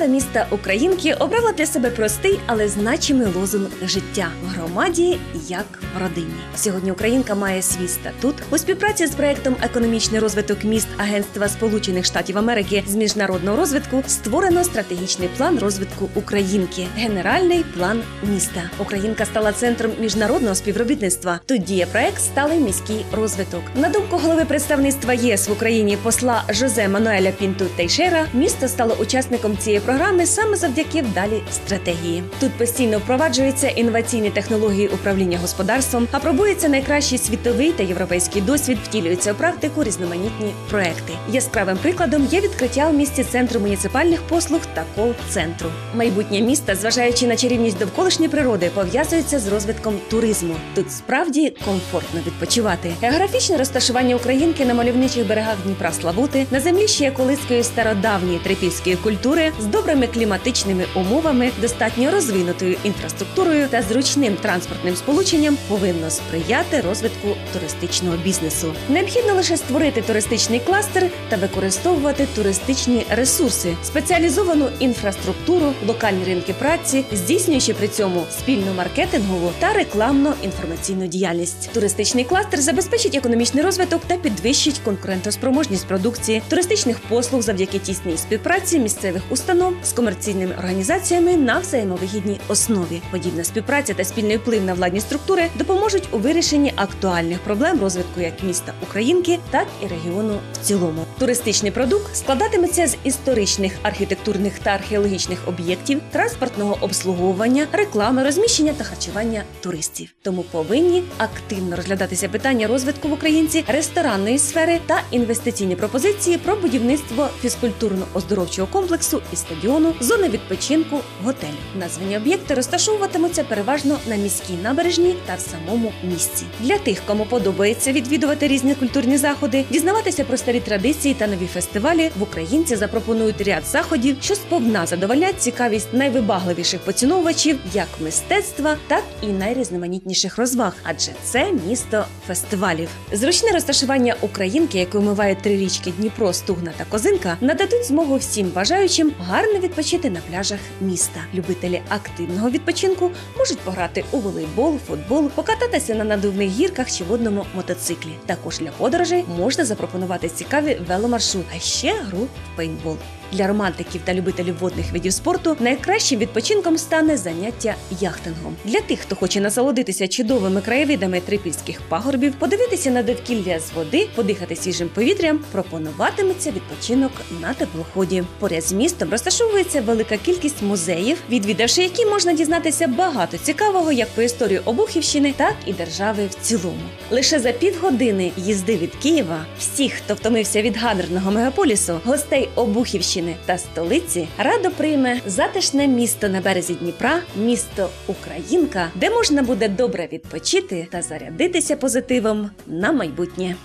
Громада міста Українки обрала для себе простий, але значимий лозунг життя в громаді як в родині. Сьогодні Українка має свій статут у співпраці з проектом Економічний розвиток міст Агентства Сполучених Штатів Америки з міжнародного розвитку створено стратегічний план розвитку Українки, генеральний план міста. Українка стала центром міжнародного співробітництва. Тут діє проект Сталий міський розвиток. На думку голови представництва ЄС в Україні посла Жозе Мануеля Пінту Тейшера, місто стало учасником цієї програми саме завдяки вдалій стратегії. Тут постійно впроваджуються інноваційні технології управління господарством, апробується найкращий світовий та європейський досвід, втілюються у практику різноманітні проекти. Яскравим прикладом є відкриття у місті центру муніципальних послуг та кол-центру. Майбутнє міста, зважаючи на чарівність довколишньої природи, пов'язується з розвитком туризму. Тут справді комфортно відпочивати. Географічне розташування Українки на мальовничих берегах Дніпра Славути на землі ще колицької стародавньої трипільської культури з добрими кліматичними умовами, достатньо розвинутою інфраструктурою та зручним транспортним сполученням повинно сприяти розвитку туристичного бізнесу. Необхідно лише створити туристичний кластер та використовувати туристичні ресурси, спеціалізовану інфраструктуру, локальні ринки праці, здійснюючи при цьому спільну маркетингову та рекламно-інформаційну діяльність. Туристичний кластер забезпечить економічний розвиток та підвищить конкурентоспроможність продукції, туристичних послуг завдяки тісній співпраці місцевих установ з комерційними організаціями на взаємовигідній основі. Подібна співпраця та спільний вплив на владні структури допоможуть у вирішенні актуальних проблем розвитку як міста Українки, так і регіону в цілому. Туристичний продукт складатиметься з історичних, архітектурних та археологічних об'єктів, транспортного обслуговування, реклами, розміщення та харчування туристів. Тому повинні активно розглядатися питання розвитку в Українці ресторанної сфери та інвестиційні пропозиції про будівництво фізкультурно-оздоровчого комплексу і стадіону, зони відпочинку, готелю. Названі об'єкти розташовуватимуться переважно на міській набережній та в самому місті. Для тих, кому подобається відвідувати різні культурні заходи, дізнаватися про старі традиції та нові фестивалі, в українці запропонують ряд заходів, що сповна задовольнять цікавість найвибагливіших поціновувачів як мистецтва, так і найрізноманітніших розваг, адже це місто фестивалів. Зручне розташування українки, яке омиває три річки Дніпро, Стугна та Козинка, нададуть змогу всім бажаючим гарно відпочити на пляжах міста. Любителі активного відпочинку можуть пограти у волейбол, футбол, покататися на надувних гірках чи водному мотоциклі. Також для подорожей можна запропонувати цікаві веломаршрут, а ще гру в пейнтбол. Для романтиків та любителів водних видів спорту найкращим відпочинком стане заняття яхтингом. Для тих, хто хоче насолодитися чудовими краєвидами трипільських пагорбів, подивитися на довкілля з води, подихати свіжим повітрям, пропонуватиметься відпочинок на теплоході. Поряд з містом розташовується велика кількість музеїв, відвідавши які можна дізнатися багато цікавого як по історії Обухівщини, так і держави в цілому. Лише за півгодини їзди від Києва всіх, хто втомився від ганерного мегаполісу, гостей Обухівщини та столиці радо прийме затишне місто на березі Дніпра, місто Українка, де можна буде добре відпочити та зарядитися позитивом на майбутнє.